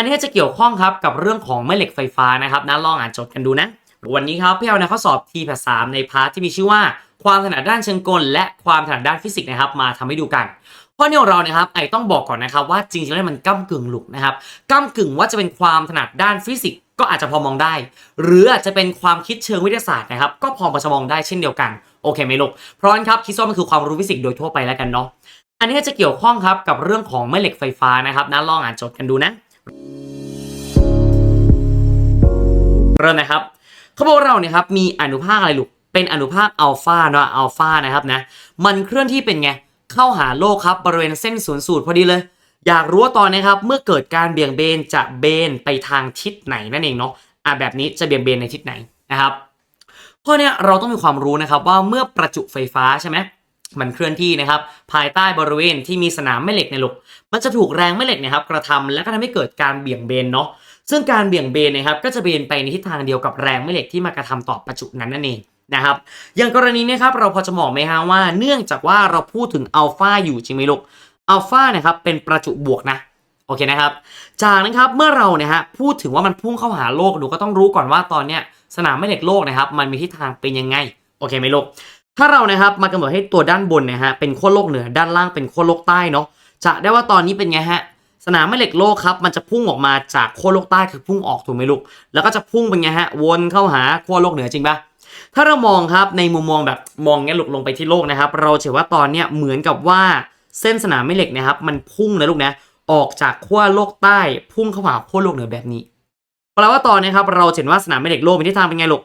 อันนี้จะเกี่ยวข้องครับกับเรื่องของแม่เหล็กไฟฟ้านะครับนะลองอ่านโจทย์กันดูนะวันนี้ครับพี่เอานะข้อสอบทีแพสามในพาร์ทที่มีชื่อว่า ความถนัดด้านเชิงกล และความถนัดด้านฟิสิกส์นะครับมาทำให้ดูกันข้อนี้ของเรานะครับไอต้องบอกก่อนนะครับว่าจริงๆแล้วมันก้ากึ่งหลุกนะครับก้ากึ่งว่าจะเป็นความถนัดด้านฟิสิกส์ก็อาจจะพอมองได้ หรืออาจจะเป็นความคิดเชิงวิทยาศาสตร์นะครับก็พอจะชมองได้เช่นเดียวกันโอเคไหมลูกเพราะนั้นครับคิดว่ามันคือความรู้ฟิสิกส์โดยทั่วไปแล้วกันเนาะอันนี้จะเกี่ยวข้องครับกับเรื่องของแม่เหล็กไฟฟ้านะครับนะลองอ่านจทย์กันดูนะ เริ่มนะครับเขาบอกว่าเราเนี่ยครับมีอนุภาคอะไรลูกเป็นอนุภาคอัลฟาเนาะอัลฟานะครับนะมันเคลื่อนที่เป็นไงเข้าหาโลกครับบริเวณเส้นศูนย์สูตรพอดีเลย อยากรู้ว่าตอนนี้ครับเมื่อเกิดการเบี่ยงเบนจะเบนไปทางทิศไหนนั่นเองเนาะอะแบบนี้จะเบี่ยงเบนในทิศไหนนะครับข้อเนี้ยเราต้องมีความรู้นะครับว่าเมื่อประจุไฟฟ้าใช่ไหม มันเคลื่อนที่นะครับภายใต้บริเวณที่มีสนามแม่เหล็กในยลูกมันจะถูกแรงแม่เหล็กเนะครับกระทำและก็ทำให้เกิดการเบี่ยงเบนเนาะซึ่งการเบี่ยงเบนนะครับก็จะเบนไปในทิศทางเดียวกับแรงแม่เหล็กที่มากระทำต่อประจุนั้นนั่นเองนะครับอย่างกรณีเนี้ครับเราพอจะมองไหมฮะว่าเนื่องจากว่าเราพูดถึงอัลฟาอยู่จริงไหมลูกอัลฟานะครับเป็นประจุบวกนะโอเคนะครับจากนั้นครับเมื่อเราเนี่ยฮะพูดถึงว่ามันพุ่งเข้าหาโลกดูก็ต้องรู้ก่อนว่าตอนเนี้ยสนามแม่เหล็กโลกนะครับมันมีทิศทางเป็นยังไงโอเคไหมลูก ถ้าเรานะครับมากำหนดให้ตัวด้านบนนะฮะเป็นขั้วโลกเหนือด้านล่างเป็นขั้วโลกใต้เนาะจะได้ว่าตอนนี้เป็นไงฮะสนามแม่เหล็กโลกครับมันจะพุ่งออกมาจากขั้วโลกใต้คือพุ่งออกถูกไหมลูกแล้วก็จะพุ่งเป็นไงฮะวนเข้าหาขั้วโลกเหนือจริงปะถ้าเรามองครับในมุมมองแบบมองเงี้ยลูกลงไปที่โลกนะครับ เราเห็นว่าตอนเนี้ยเหมือนกับว่าเส้นสนามแม่เหล็กนะครับ มันพุ่งนะลูกนะออกจากขั้วโลกใต้ พุ่งเข้าหาขั้วโลกเหนือแบบนี้แปลว่าตอนนี้ครับเราเห็นว่าสนามแม่เหล็กโลกมีทิศทางเป็นไงลูก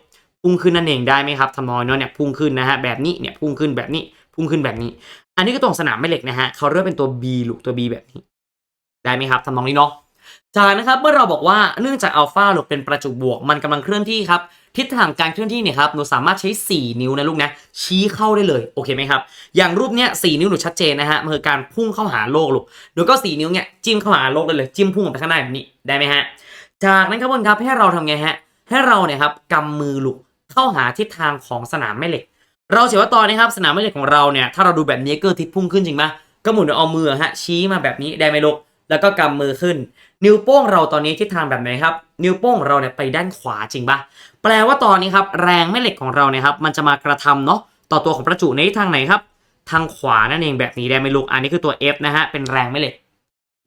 พุ่งขึ้นนั่นเองได้ไหมครับทำนองเนาะเนี่ยพุ่งขึ้นนะฮะแบบนี้เนี่ยพุ่งขึ้นแบบนี้พุ่งขึ้นแบบนี้ อันนี้ก็ตรงสนามแม่เหล็กนะฮะเขาเรียกเป็นตัว B ลูกตัว B แบบนี้ ได้ไหมครับทำนองนี้เนาะจากนะครับเมื่อเราบอกว่าเนื่องจากอัลฟาลูกเป็นประจุบวก มันกำลังเคลื่อนที่ครับทิศทางการเคลื่อนที่เนี่ยครับหนูสามารถใช้ 4 นิ้วนะลูกนะชี้เข้าได้เลยโอเคไหมครับอย่างรูปเนี้ยสนิ้วหนูชัดเจนนะฮะมันคือการพุ่งเข้าหาโลกลูกหนูก็ 4 นิ้วเนี่ยจิ้มเข้าหาโลกได้เลยจิ้มพุ่งออกไปข้างหน้าแบบนี้ได้ไหมฮะจากนั้นครับบนครับให้เราทำไงฮะให้เราเนี่ยครับกำมือลูก เข้าหาทิศทางของสนามแม่เหล็ก เราเห็นว่าตอนนี้ครับสนามแม่เหล็กของเราเนี่ยถ้าเราดูแบบนี้ก็ทิศพุ่งขึ้นจริงปะก็หมุนเอามือฮะชี้มาแบบนี้ได้ไหมลูกแล้วก็กำมือขึ้น นิ้วโป้งเราตอนนี้ทิศทางแบบไหนครับ นิ้วโป้งเราเนี่ยไปด้านขวาจริงปะแปลว่าตอนนี้ครับแรงแม่เหล็กของเราเนี่ยครับมันจะมากระทำเนาะต่อตัวของประจุในทิศทางไหนครับ ทางขวานั่นเองแบบนี้ได้ไหมลูกอันนี้คือตัว F นะฮะเป็นแรงแม่เหล็ก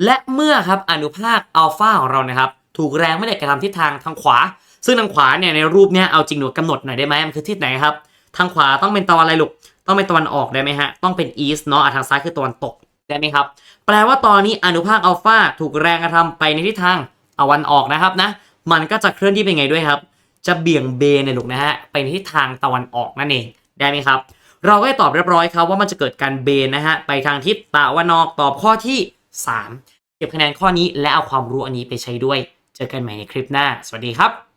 และเมื่อครับอนุภาคอัลฟาของเรานะครับถูกแรงแม่เหล็กกระทำทิศทางทางขวา ซึ่งทางขวาเนี่ยในรูปเนี้ยเอาจริงหนูกำหนดหน่อยได้ไหมมันคือทิศไหนครับ ทางขวาต้องเป็นตะวันอะไรลูก ต้องเป็นตะวันออกได้ไหมฮะ ต้องเป็นอีสเนาะทางซ้ายคือตะวันตกได้ไหมครับ แปลว่าตอนนี้อนุภาคอัลฟาถูกแรงกระทำไปในทิศทางตะวันออกนะครับนะ มันก็จะเคลื่อนที่ไปไงด้วยครับ จะเบี่ยงเบนในยลูกนะฮะ ไปในทิศทางตะวันออกนั่นเองได้ไหมครับ เราก็ได้ตอบเรียบร้อยครับว่ามันจะเกิดการเบนนะฮะ ไปทางทิศตะวันออกตอบข้อที่ 3 เก็บคะแนนข้อนี้และเอาความรู้อันนี้ไปใช้ด้วย เจอกันใหม่ในคลิปหน้า สวัสดีครับ